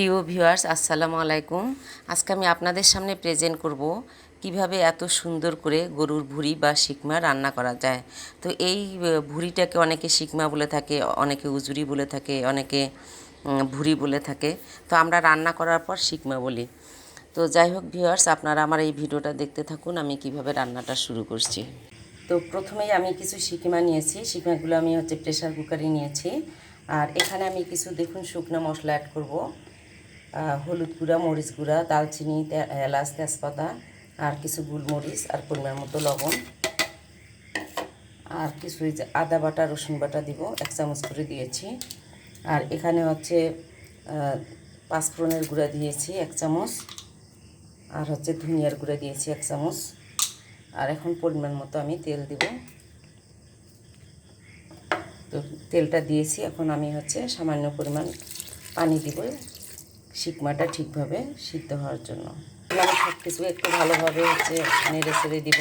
প্রিয় ভিউয়ার্স, আসসালামু আলাইকুম। আজকে আমি আপনাদের সামনে প্রেজেন্ট করব কীভাবে এত সুন্দর করে গরুর ভুঁড়ি বা শিকমা রান্না করা যায়। তো এই ভুঁড়িটাকে অনেকে শিকমা বলে থাকে, অনেকে উজুরি বলে থাকে, অনেকে ভুঁড়ি বলে থাকে। তো আমরা রান্না করার পর শিকমা বলি। তো যাই হোক ভিউয়ার্স, আপনারা আমার এই ভিডিওটা দেখতে থাকুন, আমি কীভাবে রান্নাটা শুরু করছি। তো প্রথমেই আমি কিছু শিকিমা নিয়েছি। শিকিমাগুলো আমি হচ্ছে প্রেশার কুকারে নিয়েছি। আর এখানে আমি কিছু, দেখুন, শুকনো মশলা অ্যাড করব। হলুদ গুঁড়া, মরিচ গুঁড়া দালচিনি এলাচ, তেজপাতা, আর কিছু গোলমরিচ আর পরিমাণ মতো লবণ। আর কিছু আদা বাটা, রসুন বাটা দিব, এক চামচ করে দিয়েছি। আর এখানে হচ্ছে পাঁচফোড়নের গুঁড়া দিয়েছি, এক চামচ। আর হচ্ছে ধনিয়ার গুঁড়া দিয়েছি, এক চামচ। আর এখন পরিমাণ মতো আমি তেল দিব। তো তেলটা দিয়েছি, এখন আমি হচ্ছে সামান্য পরিমাণ পানি দিব। শিকমাটা ঠিকভাবে সিদ্ধ হওয়ার জন্য। আমি সব কিছু একটু ভালোভাবে হচ্ছে নেড়ে ছেড়ে দিব।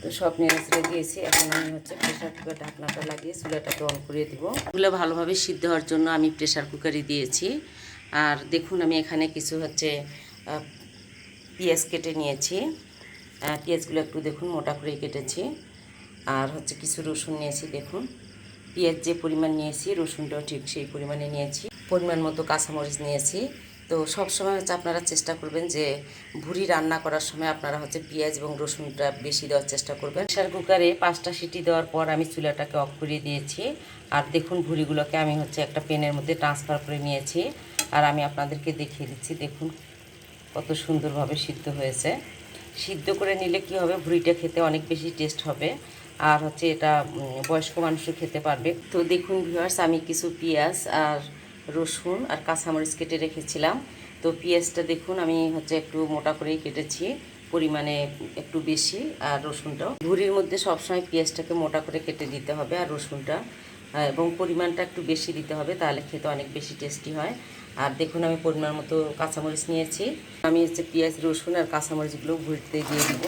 তো সব নেড়ে ছেড়ে দিয়েছি। এখন আমি হচ্ছে প্রেশার কুকার ঢাকনাটা লাগিয়ে চুলাটাকে অন করে দিব। এগুলো ভালোভাবে সিদ্ধ হওয়ার জন্য আমি প্রেশার কুকারে দিয়েছি। আর দেখুন আমি এখানে কিছু হচ্ছে পেঁয়াজ কেটে নিয়েছি। পেঁয়াজগুলো একটু দেখুন, মোটা করে কেটেছি। আর হচ্ছে কিছু রসুন নিয়েছি, দেখুন। পেঁয়াজ যে পরিমাণ নিয়েছি, রসুনটাও ঠিক সেই পরিমাণে নিয়েছি। পরিমাণ মতো কাঁচামরিচ নিয়েছি। তো সব সময় হচ্ছে আপনারা চেষ্টা করবেন যে ভুড়ি রান্না করার সময় আপনারা হচ্ছে পেঁয়াজ এবং রসুনটা বেশি দেওয়ার চেষ্টা করবেন। প্রেশার কুকারে পাঁচটা সিটি দেওয়ার পর আমি চুলাটাকে অফ করিয়ে দিয়েছি। আর দেখুন, ভুড়িগুলোকে আমি হচ্ছে একটা পেনের মধ্যে ট্রান্সফার করে নিয়েছি। আর আমি আপনাদেরকে দেখিয়ে দিচ্ছি, দেখুন কত সুন্দরভাবে সিদ্ধ হয়েছে। সিদ্ধ করে নিলে কি হবে? ভুড়িটা খেতে অনেক বেশি টেস্ট হবে। আর হচ্ছে এটা বয়স্ক মানুষও খেতে পারবে। তো দেখুন ভিউয়ার্স আমি কিছু পেঁয়াজ আর রসুন আর কাঁচামরিচ কেটে রেখেছিলাম। তো পেঁয়াজটা দেখুন, আমি হচ্ছে একটু মোটা করেই কেটেছি, পরিমাণে একটু বেশি। আর রসুনটাও। ভুড়ির মধ্যে সবসময় পেঁয়াজটাকে মোটা করে কেটে দিতে হবে, আর রসুনটা। এবং পরিমাণটা একটু বেশি দিতে হবে, তাহলে খেতে অনেক বেশি টেস্টি হয়। আর দেখুন, আমি পরিমাণ মতো কাঁচামরিচ নিয়েছি। আমি হচ্ছে পেঁয়াজ, রসুন আর কাঁচামরিচগুলো ভুড়িতে দিয়ে দিব।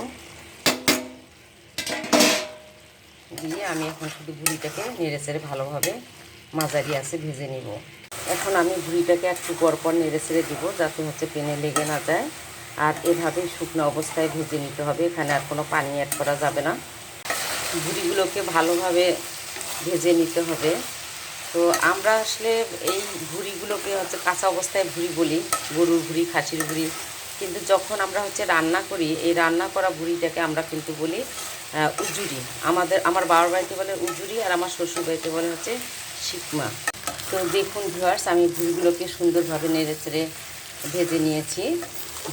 দিয়ে আমি এখন শুধু ভুড়িটাকে নেড়ে চেড়ে ভালোভাবে মাঝারি আছে ভেজে নিব। এখন আমি ভুড়িটাকে একটু পর পর নেড়ে চেড়ে দিব, যাতে হচ্ছে পেনে লেগে না যায়। আর এভাবেই শুকনো অবস্থায় ভেজে নিতে হবে, এখানে আর কোনো পানি অ্যাড করা যাবে না। ভুড়িগুলোকে ভালোভাবে ভেজে নিতে হবে। তো আমরা আসলে এই ভুড়িগুলোকে হচ্ছে কাঁচা অবস্থায় ভুড়ি বলি, গরুর ভুড়ি, খাসির ভুড়ি। কিন্তু যখন আমরা হচ্ছে রান্না করি, এই রান্না করা ভুড়িটাকে আমরা কিন্তু বলি উজুরি। আমাদের, আমার বাবার বাড়িতে বলে উজুরি আর আমার শ্বশুর বাড়িতে বলে হচ্ছে শিকমা। তো দেখুন ভিউয়ার্স আমি ভুড়িগুলোকে সুন্দরভাবে নেড়ে চেড়ে ভেজে নিয়েছি।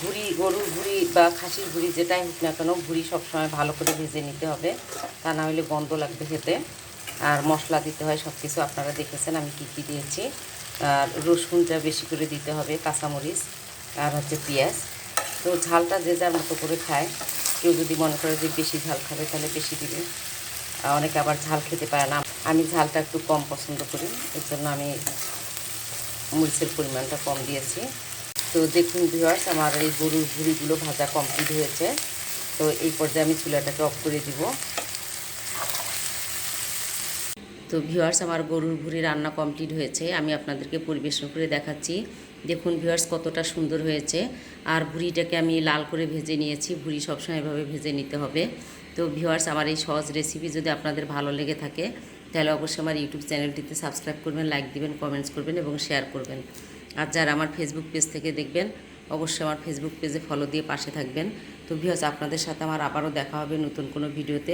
ভুড়ি, গরুর ভুড়ি বা খাসির ভুড়ি যেটাই হোক না কেন, ভুড়ি সবসময় ভালো করে ভেজে নিতে হবে। তা না হলে গন্ধ লাগবে খেতে। আর মশলা দিতে হয় সব কিছু আপনারা দেখেছেন আমি কি কি দিয়েছি। আর রসুনটা বেশি করে দিতে হবে, কাঁচামরিচ আর হচ্ছে পেঁয়াজ। তো ঝালটা যে যার মতো করে খায়, কেউ যদি মনে করে যে বেশি ঝাল খাবে তাহলে বেশি দিবে। অনেকে আবার ঝাল খেতে পারে না। আমি ঝালটা একটু কম পছন্দ করি, এর জন্য আমি মরিচের পরিমাণটা কম দিয়েছি। তো দেখুন ভিউয়ার্স আমার এই গরুর ভুড়িগুলো ভাজা কমপ্লিট হয়েছে। তো এই পর্যায়ে আমি চুলাটাকে অফ করে দিব। তো ভিউয়ার্স আমার গরুর ভুড়ি রান্না কমপ্লিট হয়েছে। আমি আপনাদেরকে পরিবেশন করে দেখাচ্ছি। দেখুন ভিউয়ার্স কতটা সুন্দর হয়েছে। আর ভুড়িটাকে আমি লাল করে ভেজে নিয়েছি। ভুড়ি সবসময় এভাবে ভেজে নিতে হবে। তো ভিউয়ার্স আমার এই সহজ রেসিপি যদি আপনাদের ভালো লেগে থাকে, তাহলে অবশ্যই আমার ইউটিউব চ্যানেলটিতে সাবস্ক্রাইব করবেন লাইক দিবেন কমেন্টস করবেন এবং শেয়ার করবেন। আর যারা আমার ফেসবুক পেজ থেকে দেখবেন, অবশ্যই আমার ফেসবুক পেজে ফলো দিয়ে পাশে থাকবেন। তো ভিউয়ার্স আপনাদের সাথে আমার আবারও দেখা হবে নতুন কোনো ভিডিওতে